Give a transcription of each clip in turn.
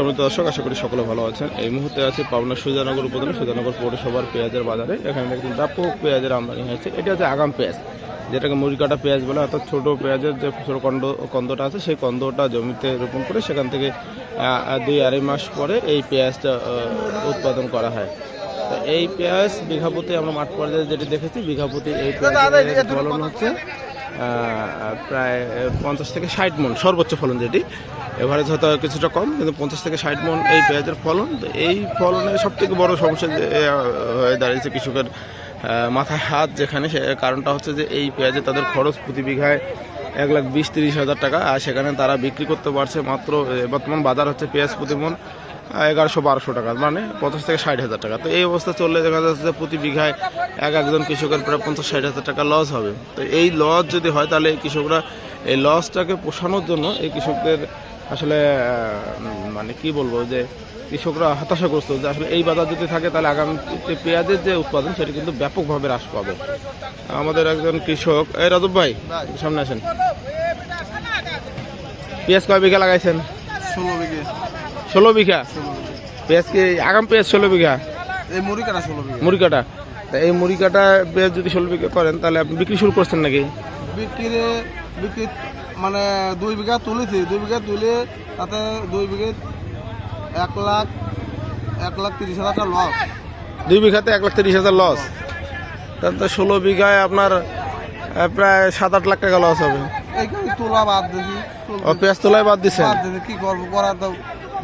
সমিত দর্শক, আশা করি সকলে ভালো আছেন। এই মুহূর্তে আছে পাবনা সুজানগর উপজেলা, সুজানগর পৌরসভার পেঁয়াজের বাজারে। এখানে দেখুন ব্যাপক পেঁয়াজের আমদানি হয়েছে। এটা হচ্ছে আগাম পেঁয়াজ। যেটাকে মুড়ি কাটা পেঁয়াজ বলে, অর্থাৎ ছোট পেঁয়াজের যে ছোট কন্দ কন্দটা আছে, সেই কন্দটা জমিতে রোপণ করে সেখান থেকে দুই আড়াই মাস পরে এই পেঁয়াজটা উৎপাদন করা হয়। এই পেঁয়াজ বিঘাপতি আমরা মাঠ পর্যায়ে যেটি দেখেছি বিঘাপতি এই পেঁয়াজ ফলন হচ্ছে প্রায় পঞ্চাশ থেকে ষাট মন সর্বোচ্চ ফলন যেটি। এভারেজ হয়তো কিছুটা কম, কিন্তু পঞ্চাশ থেকে ষাট মন এই পেঁয়াজের ফলন। এই ফলনের সব থেকে বড় সমস্যা হয়ে দাঁড়িয়েছে কৃষকের মাথায় হাত যেখানে, সে কারণটা হচ্ছে যে, এই পেঁয়াজে তাদের খরচ প্রতি বিঘায় এক লাখ বিশ তিরিশ হাজার টাকা, আর সেখানে তারা বিক্রি করতে পারছে মাত্র বর্তমান বাজার হচ্ছে পেঁয়াজ প্রতি মন এগারোশো বারোশো টাকা মানে পঞ্চাশ থেকে ষাট হাজার টাকা। তো এই অবস্থা চললে দেখা যাচ্ছে যে প্রতি বিঘায় এক একজন কৃষকের প্রায় পঞ্চাশ ষাট হাজার টাকা লস হবে। তো এই লস যদি হয় তাহলে কৃষকরা এই লসটাকে পোষানোর জন্য এই কৃষকদের আসলে মানে কি বলব যে কৃষকরা হতাশাগ্রস্ত যে আসলে এই বাজার যদি থাকে তাহলে আগামীতে পেঁয়াজের যে উৎপাদন সেটা কিন্তু ব্যাপকভাবে হ্রাস পাবে। আমাদের একজন কৃষক, এই রাজব ভাই, সামনে আসেন। পেঁয়াজ কয় বিঘা লাগাইছেন? ষোলো বিঘে। ষোলো বিঘা। পেঁয়াজ কি আগাম পেঁয়াজ ষোলো বিঘা? এই মুড়ি কাটা ষোলো বিঘে। মুড়ি কাটা তা এই মুড়ি কাটা পেঁয়াজ যদি ষোলো বিঘা করেন তাহলে আপনি বিক্রি শুরু করছেন নাকি? বিক্রিরে বিক্রি মানে দুই বিঘা তুলেছি। দুই বিঘা তুলে তাতে দুই বিঘে এক লাখ এক লাখ তিরিশ হাজার টাকা লস দুই বিঘাতে এক লাখ তিরিশ হাজার লস তাহলে তো ষোলো বিঘায় আপনার প্রায় সাত আট লাখ টাকা লস হবে। তোলা বাদ দিয়েছি ও পেঁয়াজ তোলায় বাদ দিছে কি করব? করার তো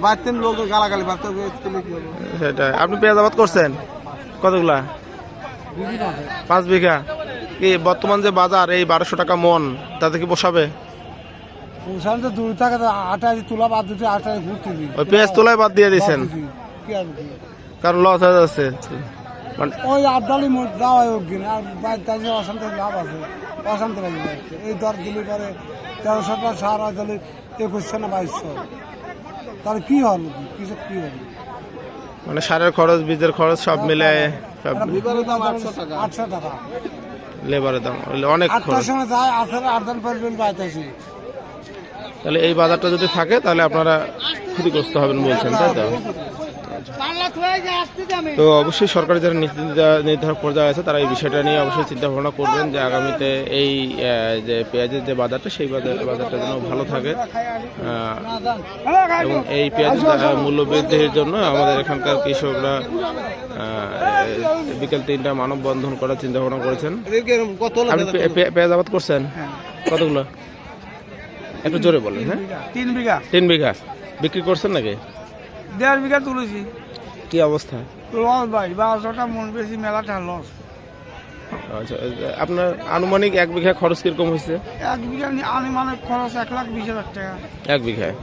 বাড়তেন লোক গালাগালি কি সেটাই। আপনি পেঁয়াজ আবাদ করছেন? কতগুলা? পাঁচ বিঘা। কি বর্তমান যে বাজার এই বারোশো টাকা মন তাতে কি বসাবে? ওখানে তো দূর থাকে তো আটায় তুলা বাদ দিতে আটায় ঘুরতে দিই ওই পেঁয়াজ তোলায় বাদ দিয়ে দিয়েছেন? কারণ লস হয়ে যাচ্ছে। মানে ওই আড্ডালি মোট যাওয়া হোক কিন আর বাইর তাজে অশান্তি লাভ আছে অশান্তি লাগে যাচ্ছে এই দর দিলি পরে তেরোশো টাকা সার হয় তাহলে একুশশো না বাইশশো। তাহলে কি হলো? কৃষক কি হলো? মানে সারের খরচ বীজের খরচ সব মিলে সব আটশো টাকা। লেবারের দাম অনেক খরচ। সময় যায় পর্যন্ত তাহলে এই বাজারটা যদি থাকে তাহলে আপনারা ক্ষতিগ্রস্ত হবেন বলছেন তাই তো? তো অবশ্যই সরকারি যারা নীতি নির্ধারক পর্যায়ে আছে তারা এই বিষয়টা নিয়ে অবশ্যই চিন্তা ভাবনা করবেন যে আগামীতে এই যে পেঁয়াজের যে বাজারটা সেই বাজার বাজারটা যেন ভালো থাকে। এবং এই পেঁয়াজের মূল্য বৃদ্ধির জন্য আমাদের এখানকার কৃষকরা বিকেল তিনটা মানববন্ধন করার চিন্তা ভাবনা করেছেন। আপনি পেঁয়াজ আবাদ করছেন? কতগুলো? একটু জোরে বলেন হ্যাঁ? তিন বিঘা। তিন বিঘা। বিক্রি করছেন নাকি? দেড় বিঘা তুলেছি। কি অবস্থা? লস ভাই বারোশোটা মন বেশি মেলাটা লস। আচ্ছা আপনার আনুমানিক এক বিঘা খরচ কীরকম হয়েছে? এক বিঘা আনুমানিক খরচ এক লাখ বিশ হাজার টাকা। এক বিঘায়।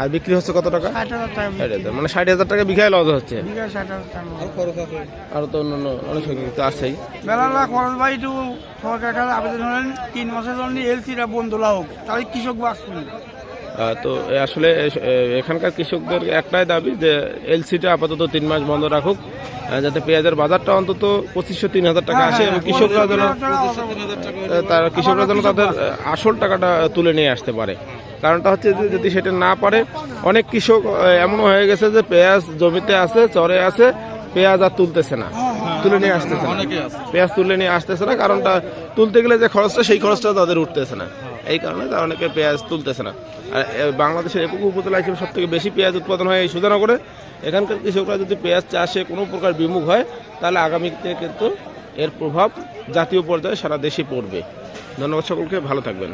আর বিক্রি হচ্ছে কত টাকা? ষাট হাজার টাকা মানে ষাট হাজার টাকা বিঘায় লস হচ্ছে? বিঘা ষাট হাজার টাকা loss। খরচ আছে? আর তো অন্যান্য অনেক সংখ্যক তো আছেই। মেলাটা খরচ ভাই একটু সরকার কাছে আবেদন হলেন তিন মাসের জন্য এলসিটা বন্ধ হোক তাহলে কৃষক। আহ, তো আসলে এখানকার কৃষকদের একটাই দাবি যে এলসিটা আপাতত তিন মাস বন্ধ রাখুক যাতে পেঁয়াজের বাজারটা অন্তত পঁচিশশো তিন হাজার টাকা আসে এবং কৃষকরা যেন তার কৃষকরা যেন তাদের আসল টাকাটা তুলে নিয়ে আসতে পারে। কারণটা হচ্ছে যে যদি সেটা না পারে অনেক কৃষক এমন হয়ে গেছে যে পেঁয়াজ জমিতে আছে চরে আছে পেঁয়াজ আর তুলতেছে না তুলে নিয়ে আসতেছে না। পেঁয়াজ তুলে নিয়ে আসতেছে না কারণটা তুলতে গেলে যে খরচটা সেই খরচটা তাদের উঠতেছে না। এই কারণে তারা অনেকে পেঁয়াজ তুলতেছে না। আর বাংলাদেশের একক উপজেলা হিসেবে সব থেকে বেশি পেঁয়াজ উৎপাদন হয় এই সুধানগরে এখানকার কৃষকরা যদি পেঁয়াজ চাষে কোনো প্রকার বিমুখ হয়, তাহলে আগামীতে কিন্তু এর প্রভাব জাতীয় পর্যায়ে সারা দেশে পড়বে। ধন্যবাদ সকলকে, ভালো থাকবেন।